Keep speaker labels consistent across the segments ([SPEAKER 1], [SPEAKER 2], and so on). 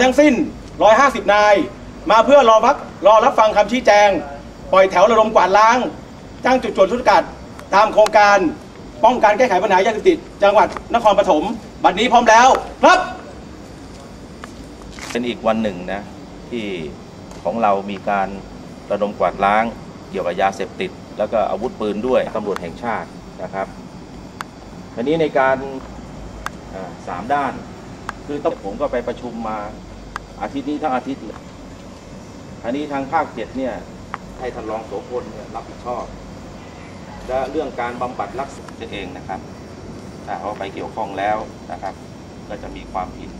[SPEAKER 1] ทั้งสิ้น 150 นาย มาเพื่อรอพักรอรับฟังคำชี้แจง ปล่อยแถวระดมกวาดล้างตั้งจุดตรวจชุดกัด ตามโครงการป้องกันแก้ไขปัญหายาเสพติด จังหวัดนครปฐมบัดนี้พร้อมแล้วครับ
[SPEAKER 2] เป็นอีกวันหนึ่งนะที่ของเรามีการระดมกวาดล้างเกี่ยวกับยาเสพติด แล้วก็อาวุธปืนด้วยตำรวจแห่งชาตินะครับทีนี้ในการสามด้าน คือต้องผมก็ไปประชุมมาอาทิตย์นี้ทั้งอาทิตย์เลยอันนี้ทางภาคเจ็ดเนี่ยให้ท่านรองโสพลเนี่ยรับผิดชอบ และเรื่องการบำบัดรักษาตัวเองนะครับ ถ้าเอาไปเกี่ยวข้องแล้วนะครับ ก็จะมีความผิด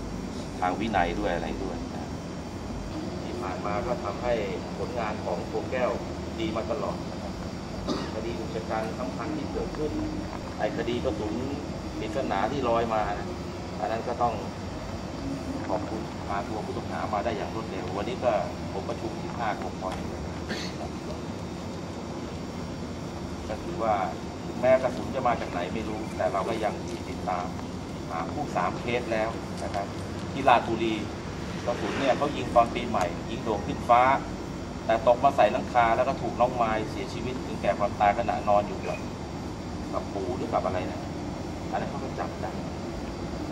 [SPEAKER 2] ทางวินัยด้วยอะไรด้วยนะที่ผ่านมาก็ทำให้ผลงานของโคแก้วดีมาตลอดนะครับคดีอุกชะกันสำคัญที่เกิดขึ้นไอ้คดีกระสุนปริศนาที่ลอยมานะอันนั้นก็ต้อง ขอบคุณพาตัวผู้ต้องหามาได้อย่างรวดเร็ว วันนี้ก็ผมประชุมที่ภาคองค์กรก็คือว่าแม้กระสุนจะมาจากไหนไม่รู้ แต่เราก็ยังติดตามหาผู้สามเคสแล้วนะครับที่ลาดบุรีกระสุนเนี่ยเขายิงตอนปีใหม่ ยิงโด่งขึ้นฟ้า แต่ตกมาใส่ลังคาแล้วก็ถูกน้องไม้เสียชีวิตถึงแก่ความตายขณะนอนอยู่กับกับปูหรือกับอะไรนะอันนั้นเขาก็จับได้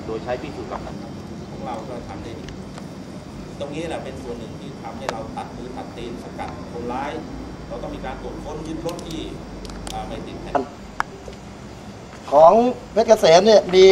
[SPEAKER 2] โดยใช้พิสูจน์หลักฐาน
[SPEAKER 3] ของเราก็ทำได้ดี ตรงนี้แหละเป็นส่วนหนึ่งที่ทำให้เราตัดมือตัดตีนสกัดคนร้าย เราต้องมีการตรวจค้นยึดรถที่ไม่ติดแผ่น
[SPEAKER 4] ของเพชรเกษมเนี่ยมี